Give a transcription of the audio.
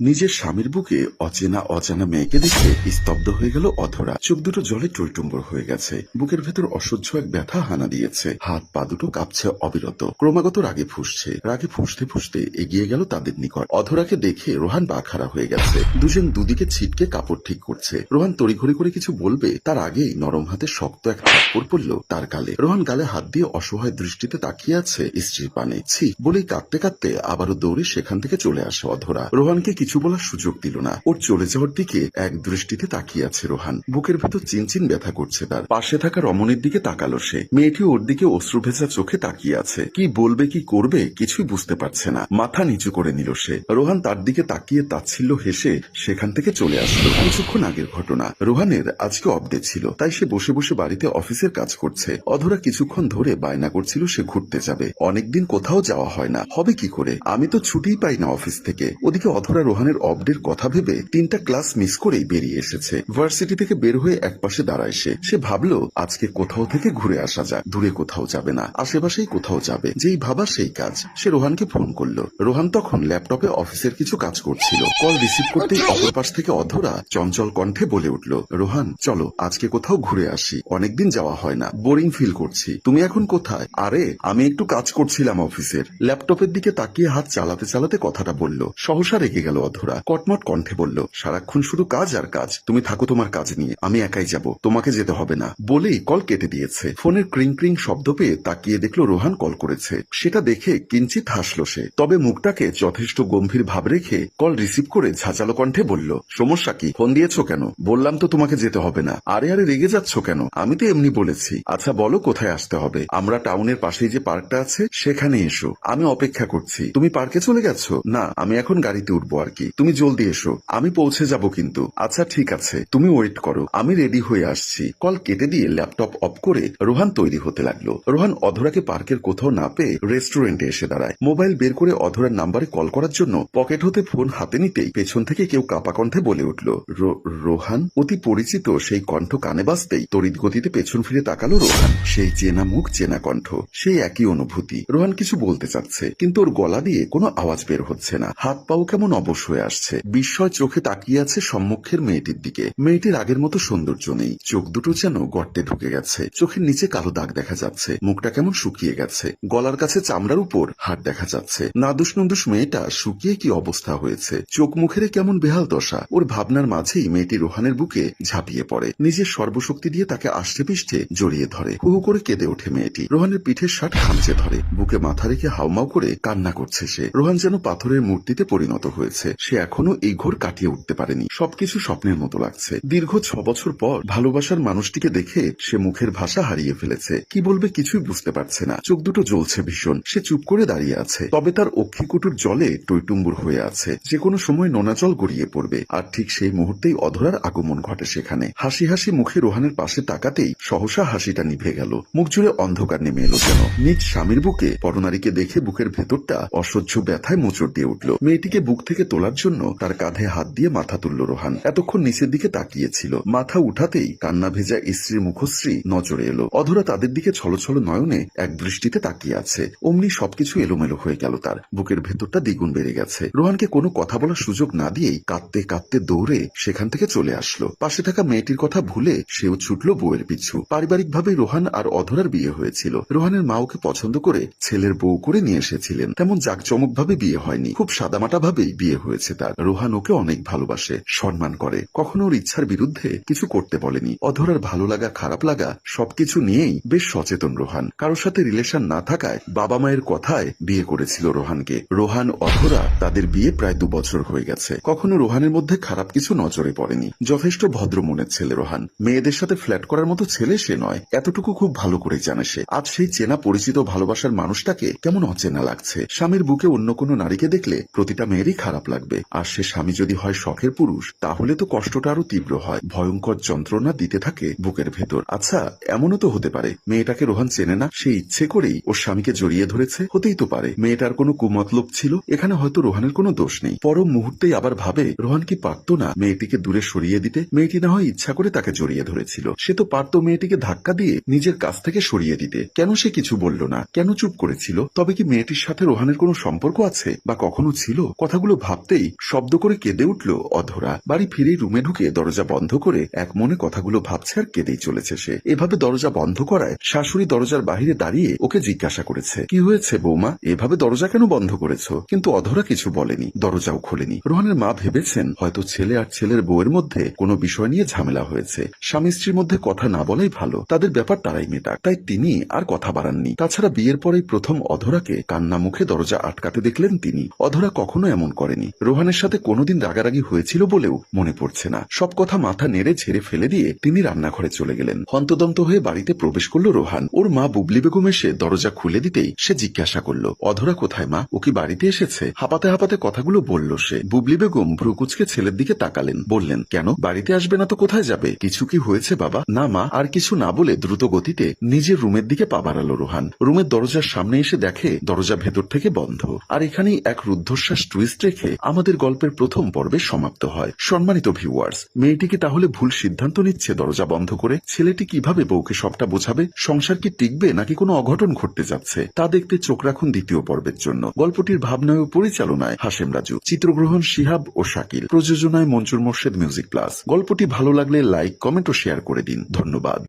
নিজের স্বামীর বুকে অচেনা, অজানা মেয়েকে দেখে স্তব্ধ হয়ে গেল অধরা। চোখ দুটো জলে টইটুম্বর হয়ে গেছে। বুকের ভেতর অসহ্য এক ব্যথা হানা দিয়েছে। হাত, পা দুটো কাঁপছে অবিরত। ক্রমাগত রাগে ফুসছে। রাগে ফুসতে ফুসতে এগিয়ে গেল তাদের নিকট। অধরাকে দেখে রোহান বাখারা হয়ে গেছে। দুজন দুদিকে ছিটকে কাপড় ঠিক করছে। রোহান তড়িঘড়ি করে কিছু বলবে, তার আগেই নরম হাতে শক্ত এক থাপ্পড় পড়ল তার গালে। রোহান গালে হাত দিয়ে অসহায় দৃষ্টিতে তাকিয়ে আছে স্ত্রীর পানে। ছি, বলেই কাঁদতে কাঁদতে আবারও দৌড়ে সেখান থেকে চলে আসে অধরা। রোহানকে কিছু বলার সুযোগ দিল না। ওর চলে যাওয়ার দিকে এক দৃষ্টিতে তাকিয়ে আছে রোহান। বুকের ভেতর চিনচিন ব্যথা করছে তার। পাশে থাকা রমণীর দিকে তাকালো সে। মেয়েটি ওর দিকে অশ্রু ভেজা চোখে তাকিয়ে আছে। কি বলবে, কি করবে, কিছুই বুঝতে পারছে না। মাথা নিচু করে নিল সে। রোহান তার দিকে তাকিয়ে তাচ্ছিল্য হেসে সেখান থেকে চলে আসলো। কিছুক্ষণ আগের ঘটনা। রোহানের আজকে অবডে ছিল, তাই সে বসে বসে বাড়িতে অফিসের কাজ করছে। অধরা কিছুক্ষণ ধরে বায়না করছিল সে ঘুরতে যাবে। অনেকদিন কোথাও যাওয়া হয় না। হবে কি করে? আমি তো ছুটিই পাই না অফিস থেকে। ওদিকে অধরা রোহানের অবডের কথা ভেবে তিনটা ক্লাস মিস করেই বেরিয়ে এসেছে। ভার্সিটি থেকে বের হয়ে একপাশে দাঁড়ায় সে। সে ভাবলো, আজকে কোথাও থেকে ঘুরে আসা যাক। দূরে কোথাও যাবে না। আশেপাশেই কোথাও যাবে। যেই ভাবা সেই কাজ। সে রোহানকে ফোন করল। রোহান তখন ল্যাপটপে অফিসের কিছু কাজ করছিল। কল রিসিভ করতেই অপর পাশ থেকে অধরা চঞ্চল কণ্ঠে বলে উঠল, রোহান, চলো, আজকে কোথাও ঘুরে আসি। অনেকদিন যাওয়া হয় না। বোরিং ফিল করছি। তুমি এখন কোথায়? আরে, আমি একটু কাজ করছিলাম অফিসের। ল্যাপটপের দিকে তাকিয়ে হাত চালাতে চালাতে কথাটা বলল। সহসা রেগে গেল অধরা। কটমট কণ্ঠে বলল, সারাক্ষণ শুধু কাজ আর কাজ। তুমি থাকো তোমার কাজ নিয়ে। আমি একাই যাব। তোমাকে যেতে হবে না। বলেই কল কেটে দিয়েছে। ফোনের ক্রিং ক্রিং শব্দ পেয়ে তাকিয়ে দেখল রোহান কল করেছে। সেটা দেখে কিঞ্চিত হাসলো সে। তবে মুখটাকে যথেষ্ট গম্ভীর ভাব রেখে কল রিসিভ করে ঝাঁচালো কণ্ঠে বলল, সমস্যা কি? ফোন দিয়েছ কেন? বললাম তো তোমাকে যেতে হবে না। আরে আরে, রেগে যাচ্ছ কেন? আমি তো এমনি বলেছি। আচ্ছা বলো, কোথায় আসতে হবে? আমরা টাউনের পাশেই যে পার্কটা আছে, সেখানে এসো। আমি অপেক্ষা করছি। তুমি পার্কে চলে গেছো? না, আমি এখন গাড়িতে উঠবো আর কি তুমি জলদি এসো। আমি পৌঁছে যাব কিন্তু। আচ্ছা ঠিক আছে। তুমি ওয়েট করো। আমি রেডি হয়ে আসছি। কল কেটে দিয়ে ল্যাপটপ অফ করে রোহান তৈরি হতে লাগল। রোহান অধরাকে পার্কের কোথাও না পেয়ে রেস্টুরেন্টে এসে দাঁড়ায়। মোবাইল বের করে অধরার নাম্বারে কল করার জন্য পকেট হতে ফোন হাতে নিতেই পেছন থেকে কেউ কাপা কণ্ঠে বলে উঠল রোহান? অতি পরিচিত সেই কণ্ঠ কানে বাজতেই তড়িৎ গতিতে পেছন ফিরে তাকালো রোহান। সেই চেনা মুখ, চেনা কণ্ঠ, সেই একই অনুভূতি। রোহান কিছু বলতে চাচ্ছে, কিন্তু ওর গলা দিয়ে কোনো আওয়াজ বের হচ্ছে না। হাত পাও কেমন অবশ হয়ে আসছে। বিস্ময় চোখে তাকিয়ে আছে সম্মুখের মেয়েটির দিকে। মেয়েটির আগের মতো সৌন্দর্য নেই। চোখ দুটো যেন গর্তে ঢুকে গেছে। চোখের নিচে কালো দাগ দেখা যাচ্ছে। মুখটা কেমন শুকিয়ে গেছে। গলার কাছে চামড়ার উপর হাট দেখা যাচ্ছে। নাদুস নন্দুস মেয়েটা শুকিয়ে কি অবস্থা হয়েছে? চোখ মুখের কেমন বেহাল দশা। ওর ভাবনার মাঝেই মেয়েটি রোহানের বুকে ঝাঁপিয়ে পড়ে। নিজের সর্বশক্তি দিয়ে তাকে আষ্টে পিষ্টে জড়িয়ে ধরে। হু করে কেঁদে ওঠে মেয়েটি। রোহানের পিঠের শার্ট খামচে ধরে। বুকে মাথা রেখে হাউমাউ করে কান্না করছে সে। রোহান যেন পাথরের মূর্তিতে পরিণত হয়েছে। সে এখনও এই ঘোর কাটিয়ে উঠতে পারেনি। সবকিছু স্বপ্নের মতো লাগছে। দীর্ঘ ছ বছর পর ভালোবাসার মানুষটিকে দেখে সে মুখের ভাষা হারিয়ে ফেলেছে। কি বলবে কিছুই বুঝতে পারছে না। চোখ দুটো জ্বলছে ভীষণ। সে চুপ করে দাঁড়িয়ে আছে। তবে তার অক্ষিকুটুর জলে টইটুম্বুর হয়ে আছে। যে কোনো সময় নোনা জল গড়িয়ে পড়বে। আর ঠিক সেই মুহূর্তেই অধরার আগমন ঘটে সেখানে। হাসি হাসি মুখে রোহানের পাশে তাকাতেই সহসা হাসিটা নিভে গেল। মুখ জুড়ে অন্ধকার নেমে এলো যেন। নিজ স্বামীর বুকে পরনারীকে দেখে বুকের ভেতরটা অসহ্য ব্যথায় মোচড় দিয়ে উঠল। মেয়েটিকে বুক থেকে তোলার জন্য তার কাঁধে হাত দিয়ে মাথা তুলল রোহান। এতক্ষণ নিচের দিকে তাকিয়েছিল। মাথা উঠাতেই কান্না ভেজা স্ত্রীর মুখশ্রী নজরে এলো। অধরা তাদের দিকে ছলছল নয়নে এক দৃষ্টিতে তাকিয়ে আছে। অমনি সবকিছু এলোমেলো হয়ে গেল তার। বুকের ভেতরটা দ্বিগুণ বেড়ে গেছে। রোহানকে কোনো কথা বলার সুযোগ না দিয়েই কাঁদতে কাঁদতে দৌড়ে সেখান থেকে চলে আসলো। পাশে থাকা মেয়েটির কথা ভুলে সেও ছুটল বউয়ের পিছু। পারিবারিকভাবে রোহান আর অধরার বিয়ে হয়েছিল। রোহানের মা ওকে পছন্দ করে ছেলের বউ করে নিয়ে এসেছিলেন। তেমন জাকজমক ভাবে বিয়ে হয়নি। খুব সাদামাটা ভাবেই বিয়ে হয়েছে। তার। রোহান ওকে অনেক ভালোবাসে, সম্মান করে। কখনো ওর ইচ্ছার বিরুদ্ধে কিছু করতে বলেনি। অধরার ভালো লাগা, খারাপ লাগা, সবকিছু নিয়েই বেশ সচেতন রোহান। কারোর সাথে রিলেশন না থাকায় বাবা মায়ের কথায় বিয়ে করেছিল রোহানকে। রোহান, অধরা তাদের বিয়ে প্রায় দু বছর হয়ে গেছে। কখনো রোহানের মধ্যে খারাপ কিছু নজরে পড়েনি। যথেষ্ট ভদ্র মনের ছেলে রোহান। মেয়েদের সাথে ফ্ল্যাট করার মতো ছেলে সে নয়। এতটুকু খুব ভালো করে জানে সে। আজ সেই চেনা পরিচিত ভালোবাসার মানুষটাকে কেমন অচেনা লাগছে। স্বামীর বুকে অন্য কোনো নারীকে দেখলে প্রতিটা মেয়েরই খারাপ লাগবে আর সে স্বামী যদি হয় শখের পুরুষ, তাহলে তো কষ্টটা আরও তীব্র হয়। ভয়ঙ্কর যন্ত্রণা দিতে থাকে বুকের ভেতর। আচ্ছা এমনও তো হতে পারে। মেয়েটাকে রোহান চেনে না, সে ইচ্ছে করেই ওর স্বামীকে জড়িয়ে ধরেছে। হতেই তো পারে। মেয়েটার কোনো কুমতলব ছিল, এখানে হয়তো রোহানের কোনো দোষ নেই। পরম মুহূর্তেই আবার ভাবে, রোহান কি পারতো না মেয়েটিকে দূরে সরিয়ে দিতে? মেয়েটি না হয় ইচ্ছা করে তাকে জড়িয়ে ধরেছিল। সে তো পারতো মেয়েটিকে ধাক্কা দিয়ে নিজের কাছ থেকে সরিয়ে দিতে। কেন সে কিছু বলল না? কেন চুপ করেছিল? তবে কি মেয়েটির সাথে রোহানের কোনো সম্পর্ক আছে? বা কখনো ছিল? কথাগুলো ভাবতে ঢুকতেই শব্দ করে কেঁদে উঠল অধরা। বাড়ি ফিরে রুমে ঢুকে দরজা বন্ধ করে এক মনে কথাগুলো ভাবছে আর কেঁদেই চলেছে সে। এভাবে দরজা বন্ধ করায় শাশুড়ি দরজার বাহিরে দাঁড়িয়ে ওকে জিজ্ঞাসা করেছে, কি হয়েছে বৌমা? এভাবে দরজা কেন বন্ধ করেছ? কিন্তু অধরা কিছু বলেনি, দরজাও খোলেনি। রোহানের মা ভেবেছেন হয়তো ছেলে আর ছেলের বউয়ের মধ্যে কোনো বিষয় নিয়ে ঝামেলা হয়েছে। স্বামী স্ত্রীর মধ্যে কথা না বলাই ভালো, তাদের ব্যাপার তারাই মেটাক। তাই তিনি আর কথা বাড়াননি। তাছাড়া বিয়ের পরেই প্রথম অধরাকে কান্না মুখে দরজা আটকাতে দেখলেন তিনি। অধরা কখনো এমন করেনি। রোহানের সাথে কোনোদিন রাগারাগি হয়েছিল বলেও মনে পড়ছে না। সব কথা মাথা নেড়ে ঝেড়ে ফেলে দিয়ে তিনি রান্নাঘরে চলে গেলেন। হন্তদন্ত হয়ে বাড়িতে প্রবেশ করল রোহান। ওর মা বুবলি বেগম এসে দরজা খুলে দিতেই সে জিজ্ঞাসা করল, অধরা কোথায় মা? ও কি বাড়িতে এসেছে? হাঁপাতে হাঁপাতে কথাগুলো বলল সে। বুবলি বেগম ভ্রুকুচকে ছেলের দিকে তাকালেন। বললেন, কেন? বাড়িতে আসবে না তো কোথায় যাবে? কিছু কি হয়েছে বাবা? না মা, আর কিছু না বলে দ্রুত গতিতে নিজের রুমের দিকে পা বাড়ালো রোহান। রুমের দরজার সামনে এসে দেখে দরজা ভেতর থেকে বন্ধ। আর এখানেই এক রুদ্ধশ্বাস টুইস্ট রেখে আমাদের গল্পের প্রথম পর্বে সমাপ্ত হয়। সম্মানিত ভিউয়ার্স মেয়েটিকে তাহলে ভুল সিদ্ধান্ত নিচ্ছে দরজা বন্ধ করে? ছেলেটি কীভাবে বউকে সবটা বোঝাবে? সংসার কি টিকবে নাকি কোনো অঘটন ঘটতে যাচ্ছে? তা দেখতে চোখ রাখুন দ্বিতীয় পর্বের জন্য। গল্পটির ভাবনায় ও পরিচালনায় হাসেম রাজু, চিত্রগ্রহণ শিহাব ও শাকিল, প্রযোজনায় মঞ্জুর মোর্শেদ মিউজিক প্লাস। গল্পটি ভালো লাগলে লাইক, কমেন্ট ও শেয়ার করে দিন। ধন্যবাদ।